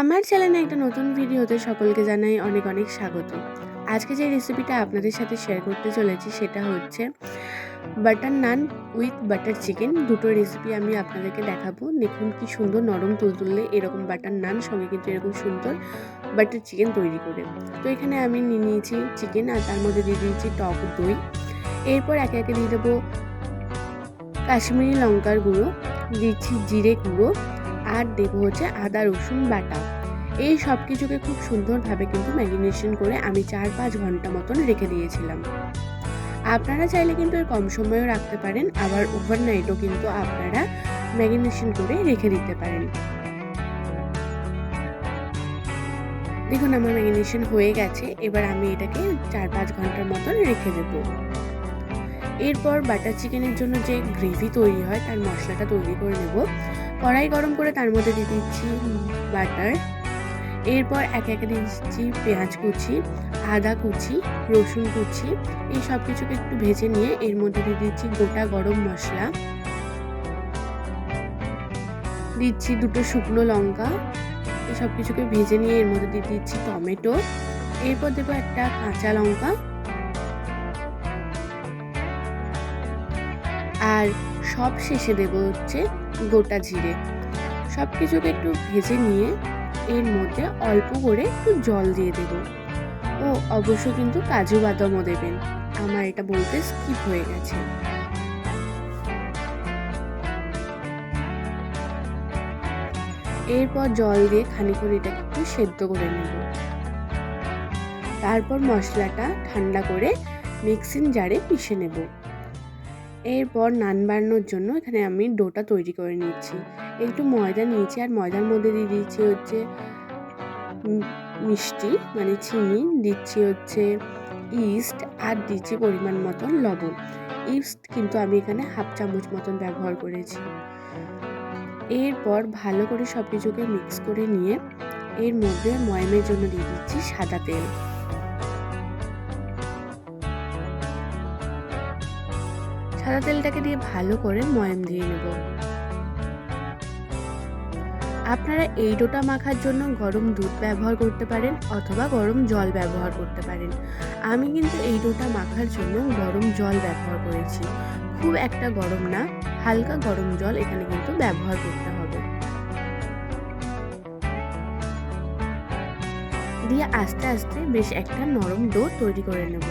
আমার চ্যানেলে একটা নতুন ভিডিওতে সকলকে জানাই অনেক অনেক স্বাগত। আজকে যে রেসিপিটা আপনাদের সাথে শেয়ার করতে চলেছি সেটা হচ্ছে butter naan with butter chicken দুটো রেসিপি আমি আপনাদেরকে দেখাবো। দেখুন কি সুন্দর নরম তুলতুললে এরকম বাটার নান সঙ্গে কিন্তু এরকম সুন্দর বাটার চিকেন তৈরি করে। তো এখানে আমি নিয়ে নিয়েছি চিকেন আর তার মধ্যে দিয়ে দিয়েছি টক দই। এরপর একে একে দিয়ে দেবো কাশ্মীরি লঙ্কার গুঁড়ো, দিচ্ছি জিরে গুঁড়ো, আর দেবো হচ্ছে আদা রসুন বাটা। এই সব কিছুকে খুব সুন্দরভাবে কিন্তু ম্যারিনেশন করে আমি চার পাঁচ ঘণ্টা মতন রেখে দিয়েছিলাম। আপনারা চাইলে কিন্তু এর কম সময়ও রাখতে পারেন, আবার ওভারনাইটও কিন্তু আপনারা ম্যারিনেশন করে রেখে দিতে পারেন। দেখুন, আমার ম্যারিনেশন হয়ে গেছে, এবার আমি এটাকে চার পাঁচ ঘণ্টার মতন রেখে দেবো। এরপর বাটার চিকেনের জন্য যে গ্রেভি তৈরি হয়, তার মশলাটা তৈরি করে নেব। কড়াই গরম করে তার মধ্যে দিয়ে দিচ্ছি বাটার। এরপর একে একে দিচ্ছি পেঁয়াজ কুচি, আদা কুচি, রসুন কুচি, এই সব কিছুকে একটু ভেজে নিয়ে এর মধ্যে দিয়ে দিচ্ছি গোটা গরম মশলা। দিচ্ছি দুটো শুকনো লঙ্কা, এই সব কিছুকে ভেজে নিয়ে এর মধ্যে দিয়ে দিচ্ছি টমেটো। এরপর দেবো একটা কাঁচা লঙ্কা। আর সব শেষে দেব হচ্ছে গোটা জিরে। সব কিছুকে একটু ভেজে নিয়ে এর মধ্যে অল্প করে একটু জল দিয়ে দেব। ও, অবশ্য কিন্তু কাজু বাদামও দেবেন। আমার এটা বলতে স্কিপ হয়ে গেছে। এরপর জল দিয়ে খানিক্ষণ এটাকে একটু সেদ্ধ করে নেব। তারপর মশলাটা ঠান্ডা করে মিক্সিং জারে পিষে নেব। এরপর নান বানানোর জন্য এখানে আমি ডোটা তৈরি করে নিচ্ছি। একটু ময়দা নিয়েছি আর ময়দার মধ্যে দিয়ে দিচ্ছি হচ্ছে মিষ্টি মানে চিনি, দিচ্ছি হচ্ছে ইস্ট আর দিচ্ছি পরিমাণ মতন লবণ। ইস্ট কিন্তু আমি এখানে হাফ চামচ মতন ব্যবহার করেছি। এরপর ভালো করে সব কিছুকে মিক্স করে নিয়ে এর মধ্যে ময়মের জন্য দিয়ে দিচ্ছি সাদা তেল। সাদা তেলটাকে দিয়ে ভালো করে ময়াম দিয়ে নেব। আপনারা এই ডোটা মাখার জন্য গরম দুধ ব্যবহার করতে পারেন অথবা গরম জল ব্যবহার করতে পারেন। আমি কিন্তু এই ডোটা মাখার জন্য গরম জল ব্যবহার করেছি। খুব একটা গরম না, হালকা গরম জল এখানে কিন্তু ব্যবহার করতে হবে। দিয়ে আস্তে আস্তে বেশ একটা নরম ডো তৈরি করে নেব।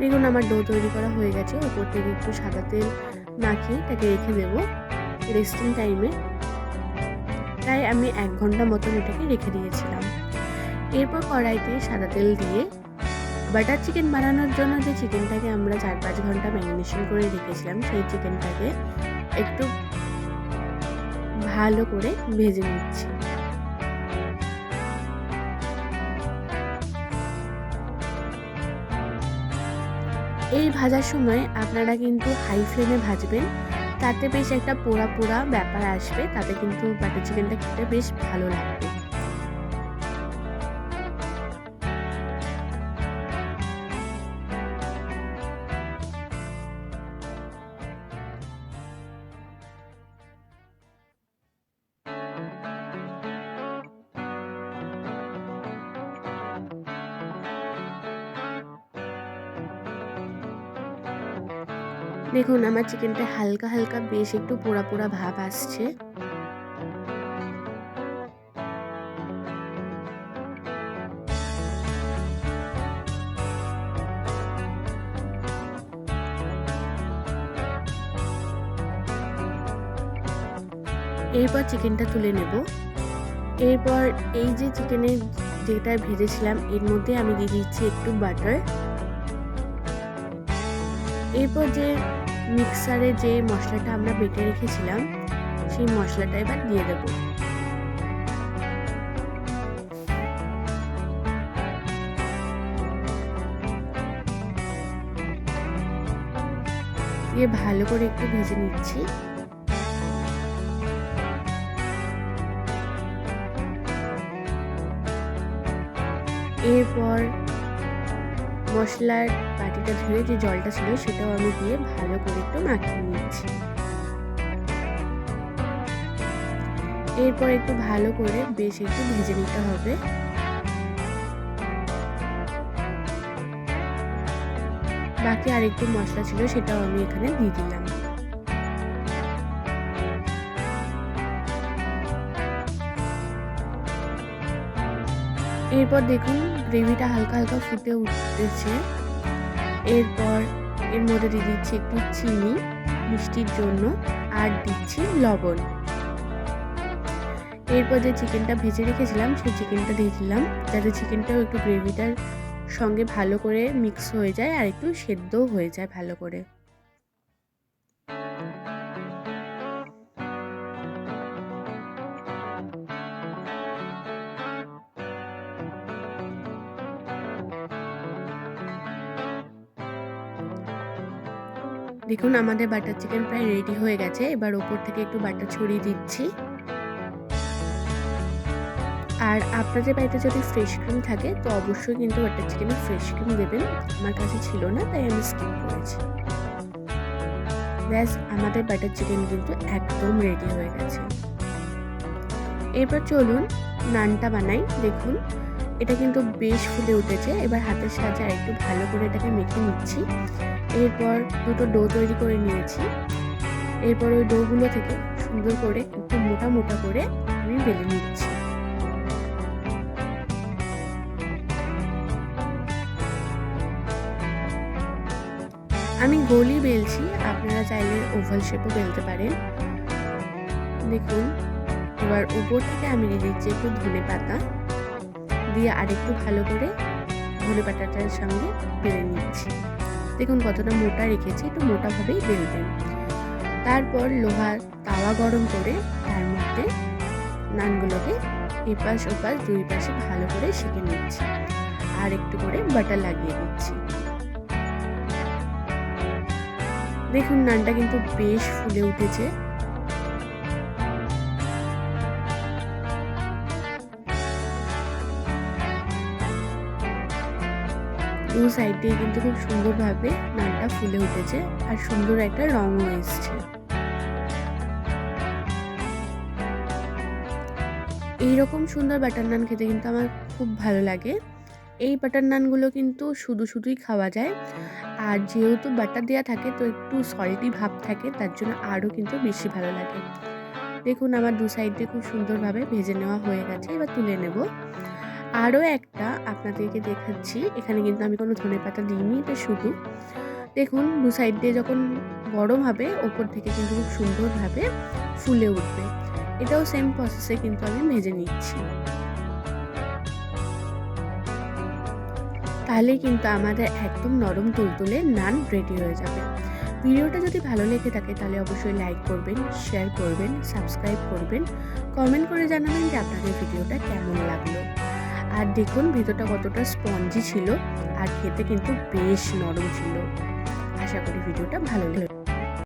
দেখুন, আমার ডো তৈরি করা হয়ে গেছে। ওপর থেকে একটু সাদা তেল মাখিয়ে তাকে রেখে দেব রেস্টিং টাইমে তাই আমি এক ঘণ্টা মতন এটাকে রেখে দিয়েছিলাম। এরপর কড়াইতে সাদা তেল দিয়ে বাটার চিকেন বানানোর জন্য যে চিকেনটাকে আমরা চার পাঁচ ঘণ্টা ম্যারিনেশন করে রেখেছিলাম, সেই চিকেনটাকে একটু ভালো করে ভেজে নিচ্ছি। এই ভাজার সময় আপনারা কিন্তু হাই ফ্লেমে ভাজবেন। তাতে বেশ একটা পোড়া পোড়া ব্যাপার আসবে। তাতে কিন্তু বাটার চিকেনটা খেতে বেশ ভালো লাগবে। দেখুন, আমার চিকেনটা হালকা হালকা, বেশ একটু পোড়া পোড়া ভাব আসছে। এরপর চিকেনটা তুলে নেব। এরপর এই যে চিকেনের যেটা ভেজেছিলাম, এর মধ্যে আমি দিয়ে দিচ্ছি একটু বাটার। এরপর যে মিক্সারে যে মশলাটা আমরা বেটে রেখেছিলাম, সেই মশলাটা এবার দিয়ে দেব। দিয়ে ভালো করে একটু ভেজে নিচ্ছি। এরপর মশলার বাটিটা ধুয়ে যে জলটা ছিল সেটাও আমি দিয়ে ভালো করে একটু মাখিয়ে নিচ্ছি। এরপর একটু ভালো করে বেশ একটু ভেজে নিতে হবে। বাকি আর একটু মশলা ছিল সেটাও আমি এখানে দিয়ে দিলাম। এরপর দেখুন গ্রেভিটা হালকা হালকা ফুটে উঠতেছে এরপর এর মধ্যে দিয়ে দিচ্ছি একটু চিনি মিষ্টির জন্য আর দিচ্ছি লবণ। এরপর যে চিকেনটা ভেজে রেখেছিলাম, সেই চিকেনটা দিয়ে দিলাম। যাতে চিকেনটাও একটু গ্রেভিটার সঙ্গে ভালো করে মিক্স হয়ে যায় আর একটু সেদ্ধও হয়ে যায় ভালো করে। দেখুন, আমাদের বাটার চিকেন প্রায় রেডি হয়ে গেছে। এবার ওপর থেকে একটু বাটার ছড়িয়ে দিচ্ছি। আর আপনাদের বাড়িতে যদি ফ্রেশ ক্রিম থাকে, তো অবশ্যই কিন্তু বাটার চিকেনে ফ্রেশ ক্রিম দেবেন। আমার কাছে ছিল না, তাই আমি স্কিপ করেছি। ব্যাস, আমাদের বাটার চিকেন কিন্তু একদম রেডি হয়ে গেছে। এরপর চলুন, নানটা বানাই। দেখুন এটা কিন্তু বেশ ফুলে উঠেছে। এবার হাতের সাহায্যে একটু ভালো করে এটাকে মেখে নিচ্ছি। এরপর দুটো ডো তৈরি করে নিয়েছি। এরপর ওই ডোগুলো থেকে সুন্দর করে একটু মোটা মোটা করে আমি বেলে নিচ্ছি। আমি গোলই বেলছি, আপনারা চাইলে ওভাল শেপও বেলতে পারেন। দেখুন, এবার উপর থেকে আমি দিয়ে দিচ্ছি একটু ধনে পাতা দিয়ে আরেকটু ভালো করে ধনে পাতাটার সঙ্গে বেড়ে নিচ্ছি। দেখুন কতটা মোটা রেখেছি, একটু মোটাভাবেই বেলবেন তারপর লোহার তাওয়া গরম করে তার মধ্যে নানগুলোকে এপাশ ওপাশ দুই পাশে ভালো করে সেঁকে নিচ্ছি। আর একটু করে বাটার লাগিয়ে দিচ্ছি। দেখুন নানটা কিন্তু বেশ ফুলে উঠেছে। দু সাইড দিয়ে কিন্তু খুব সুন্দরভাবে নানটা ফুলে উঠেছে আর সুন্দর একটা রঙও এসছে। এইরকম সুন্দর বাটার নান খেতে কিন্তু আমার খুব ভালো লাগে। এই বাটার নানগুলো কিন্তু শুধু শুধুই খাওয়া যায়। আর যেহেতু বাটার দেওয়া থাকে, তো একটু সল্টি ভাব থাকে, তার জন্য আরও কিন্তু বেশি ভালো লাগে। দেখুন, আমার দু সাইড দিয়ে খুব সুন্দরভাবে ভেজে নেওয়া হয়ে গেছে। এবার তুলে নেব। আরও একটা আপনাদেরকে দেখাচ্ছি। এখানে কিন্তু আমি কোনো ধনে পাতা দিইনি, এটা শুধু। দেখুন, দু সাইড দিয়ে যখন গরম হবে, ওপর থেকে কিন্তু খুব সুন্দরভাবে ফুলে উঠবে। এটাও সেম প্রসেসে কিন্তু আমি ভেজে নিচ্ছি। তাহলেই কিন্তু আমাদের একদম নরম তুলতুলে নান রেডি হয়ে যাবে। ভিডিওটা যদি ভালো লেগে থাকে, তাহলে অবশ্যই লাইক করবেন শেয়ার করবেন সাবস্ক্রাইব করবেন। কমেন্ট করে জানাবেন যে আপনাদের ভিডিওটা কেমন লাগল। আর দেখুন ভিতরটা কতটা স্পঞ্জি ছিল আর খেতে কিন্তু বেশ নরম ছিল। আশা করি ভিডিওটা ভালো লেগে